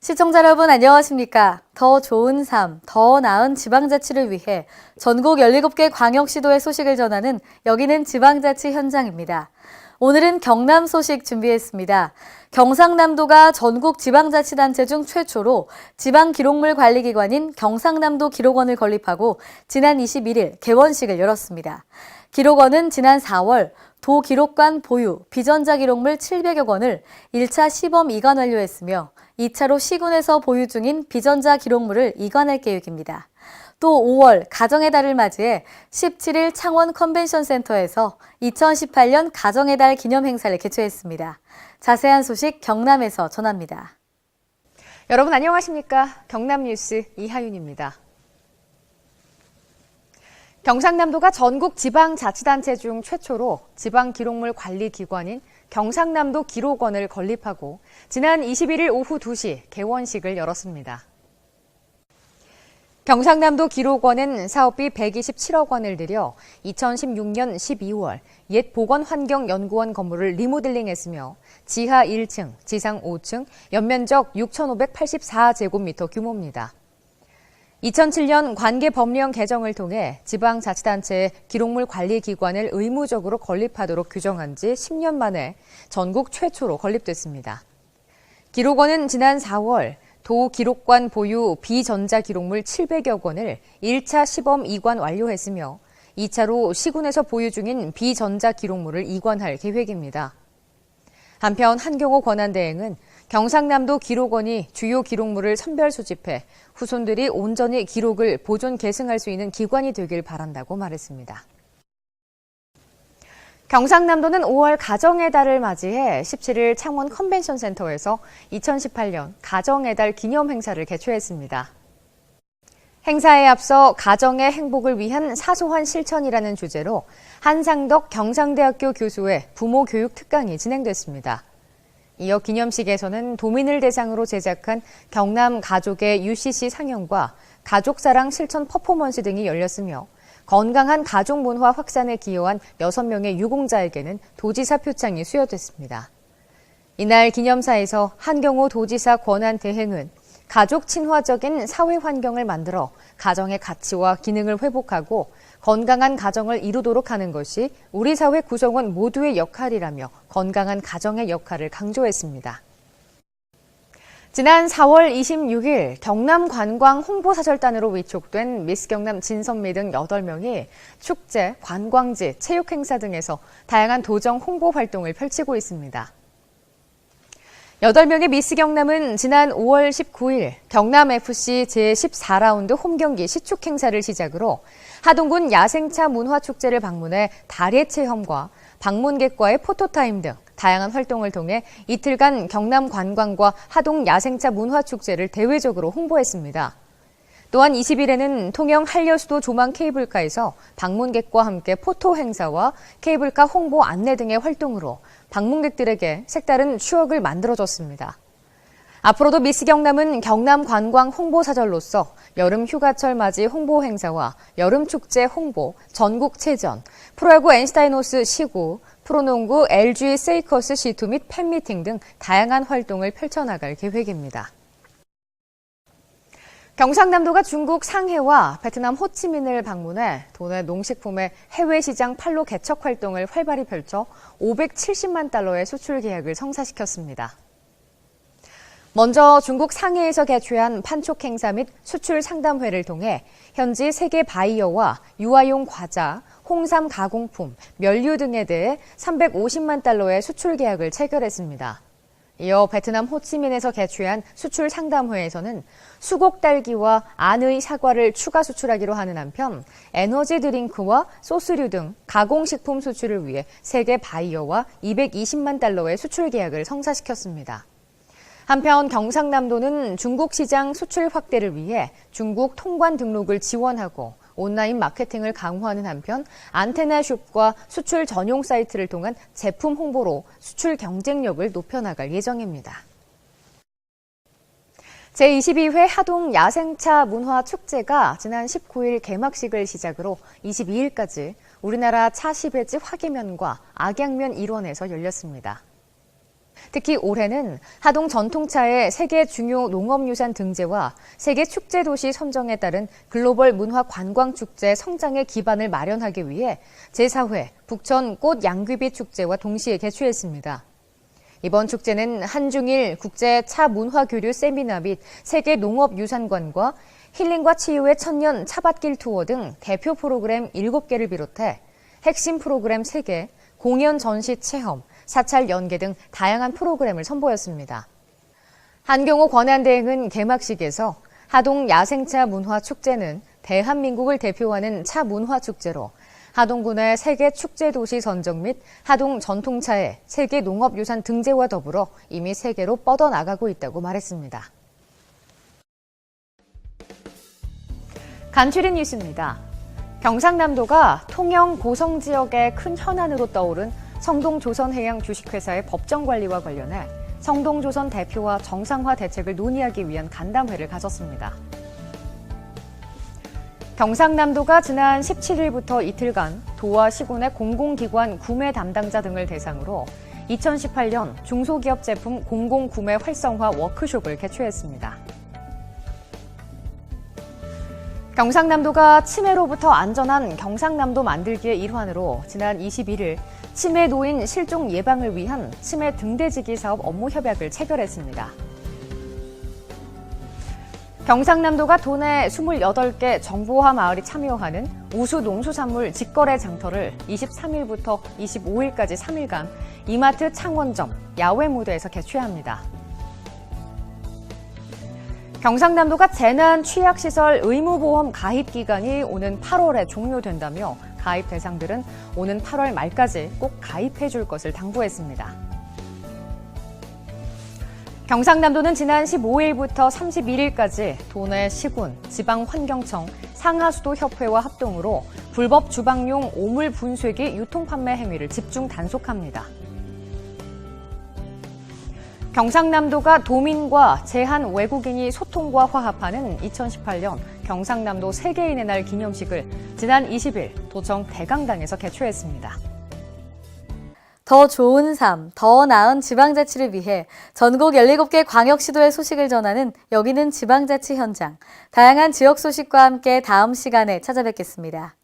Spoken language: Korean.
시청자 여러분 안녕하십니까? 더 좋은 삶, 더 나은 지방자치를 위해 전국 17개 광역시도의 소식을 전하는 여기는 지방자치 현장입니다. 오늘은 경남 소식 준비했습니다. 경상남도가 전국 지방자치단체 중 최초로 지방기록물 관리기관인 경상남도 기록원을 건립하고 지난 21일 개원식을 열었습니다. 기록원은 지난 4월 도 기록관 보유 비전자 기록물 700여 건을 1차 시범 이관 완료했으며 2차로 시군에서 보유 중인 비전자 기록물을 이관할 계획입니다. 또 5월 가정의 달을 맞이해 17일 창원 컨벤션 센터에서 2018년 가정의 달 기념 행사를 개최했습니다. 자세한 소식 경남에서 전합니다. 여러분 안녕하십니까? 경남 뉴스 이하윤입니다. 경상남도가 전국 지방자치단체 중 최초로 지방기록물 관리기관인 경상남도 기록원을 건립하고 지난 21일 오후 2시 개원식을 열었습니다. 경상남도 기록원은 사업비 127억 원을 들여 2016년 12월 옛 보건환경연구원 건물을 리모델링했으며 지하 1층, 지상 5층, 연면적 6,584제곱미터 규모입니다. 2007년 관계 법령 개정을 통해 지방자치단체의 기록물 관리 기관을 의무적으로 건립하도록 규정한 지 10년 만에 전국 최초로 건립됐습니다. 기록원은 지난 4월 도 기록관 보유 비전자 기록물 700여 건을 1차 시범 이관 완료했으며 2차로 시군에서 보유 중인 비전자 기록물을 이관할 계획입니다. 한편 한경호 권한대행은 경상남도 기록원이 주요 기록물을 선별 수집해 후손들이 온전히 기록을 보존 계승할 수 있는 기관이 되길 바란다고 말했습니다. 경상남도는 5월 가정의 달을 맞이해 17일 창원 컨벤션 센터에서 2018년 가정의 달 기념 행사를 개최했습니다. 행사에 앞서 가정의 행복을 위한 사소한 실천이라는 주제로 한상덕 경상대학교 교수의 부모 교육 특강이 진행됐습니다. 이어 기념식에서는 도민을 대상으로 제작한 경남 가족의 UCC 상영과 가족사랑 실천 퍼포먼스 등이 열렸으며 건강한 가족 문화 확산에 기여한 6명의 유공자에게는 도지사 표창이 수여됐습니다. 이날 기념사에서 한경호 도지사 권한 대행은 가족 친화적인 사회 환경을 만들어 가정의 가치와 기능을 회복하고 건강한 가정을 이루도록 하는 것이 우리 사회 구성원 모두의 역할이라며 건강한 가정의 역할을 강조했습니다. 지난 4월 26일 경남 관광 홍보사절단으로 위촉된 미스 경남 진선미 등 8명이 축제, 관광지, 체육 행사 등에서 다양한 도정 홍보 활동을 펼치고 있습니다. 8명의 미스 경남은 지난 5월 19일 경남FC 제14라운드 홈경기 시축 행사를 시작으로 하동군 야생차 문화축제를 방문해 달의 체험과 방문객과의 포토타임 등 다양한 활동을 통해 이틀간 경남 관광과 하동 야생차 문화축제를 대외적으로 홍보했습니다. 또한 20일에는 통영 한려수도 조망 케이블카에서 방문객과 함께 포토 행사와 케이블카 홍보 안내 등의 활동으로 방문객들에게 색다른 추억을 만들어줬습니다. 앞으로도 미스 경남은 경남 관광 홍보사절로서 여름 휴가철 맞이 홍보 행사와 여름 축제 홍보, 전국 체전, 프로야구 엔스타이노스 시구, 프로농구 LG 세이커스 시투 및 팬미팅 등 다양한 활동을 펼쳐나갈 계획입니다. 경상남도가 중국 상해와 베트남 호치민을 방문해 도내 농식품의 해외 시장 판로 개척 활동을 활발히 펼쳐 570만 달러의 수출 계약을 성사시켰습니다. 먼저 중국 상해에서 개최한 판촉 행사 및 수출 상담회를 통해 현지 세계 바이어와 유아용 과자, 홍삼 가공품, 면류 등에 대해 350만 달러의 수출 계약을 체결했습니다. 이어 베트남 호치민에서 개최한 수출 상담회에서는 수곡 딸기와 안의 사과를 추가 수출하기로 하는 한편 에너지 드링크와 소스류 등 가공식품 수출을 위해 세계 바이어와 220만 달러의 수출 계약을 성사시켰습니다. 한편 경상남도는 중국 시장 수출 확대를 위해 중국 통관 등록을 지원하고 온라인 마케팅을 강화하는 한편 안테나숍과 수출 전용 사이트를 통한 제품 홍보로 수출 경쟁력을 높여나갈 예정입니다. 제22회 하동 야생차 문화 축제가 지난 19일 개막식을 시작으로 22일까지 우리나라 차 시베지 화계면과 악양면 일원에서 열렸습니다. 특히 올해는 하동 전통차의 세계 중요 농업유산 등재와 세계 축제 도시 선정에 따른 글로벌 문화 관광 축제 성장의 기반을 마련하기 위해 제4회 북천 꽃 양귀비 축제와 동시에 개최했습니다. 이번 축제는 한중일 국제 차 문화 교류 세미나 및 세계 농업 유산관과 힐링과 치유의 천년 차밭길 투어 등 대표 프로그램 7개를 비롯해 핵심 프로그램 3개, 공연 전시 체험, 사찰 연계 등 다양한 프로그램을 선보였습니다. 한경호 권한대행은 개막식에서 하동 야생차 문화 축제는 대한민국을 대표하는 차 문화 축제로 하동군의 세계 축제 도시 선정 및 하동 전통차의 세계 농업 유산 등재와 더불어 이미 세계로 뻗어나가고 있다고 말했습니다. 간추린 뉴스입니다. 경상남도가 통영 고성 지역의 큰 현안으로 떠오른 성동조선해양 주식회사의 법정 관리와 관련해 성동조선 대표와 정상화 대책을 논의하기 위한 간담회를 가졌습니다. 경상남도가 지난 17일부터 이틀간 도와 시군의 공공기관 구매 담당자 등을 대상으로 2018년 중소기업 제품 공공구매 활성화 워크숍을 개최했습니다. 경상남도가 치매로부터 안전한 경상남도 만들기의 일환으로 지난 21일 치매 노인 실종 예방을 위한 치매 등대지기 사업 업무 협약을 체결했습니다. 경상남도가 도내 28개 정보화 마을이 참여하는 우수 농수산물 직거래 장터를 23일부터 25일까지 3일간 이마트 창원점 야외 무대에서 개최합니다. 경상남도가 재난 취약시설 의무보험 가입 기간이 오는 8월에 종료된다며 가입 대상들은 오는 8월 말까지 꼭 가입해 줄 것을 당부했습니다. 경상남도는 지난 15일부터 31일까지 도내 시군, 지방환경청, 상하수도협회와 합동으로 불법 주방용 오물 분쇄기 유통 판매 행위를 집중 단속합니다. 경상남도가 도민과 제한 외국인이 소통과 화합하는 2018년 경상남도 세계인의 날 기념식을 지난 20일 도청 대강당에서 개최했습니다. 더 좋은 삶, 더 나은 지방자치를 위해 전국 17개 광역시도의 소식을 전하는 여기는 지방자치 현장. 다양한 지역 소식과 함께 다음 시간에 찾아뵙겠습니다.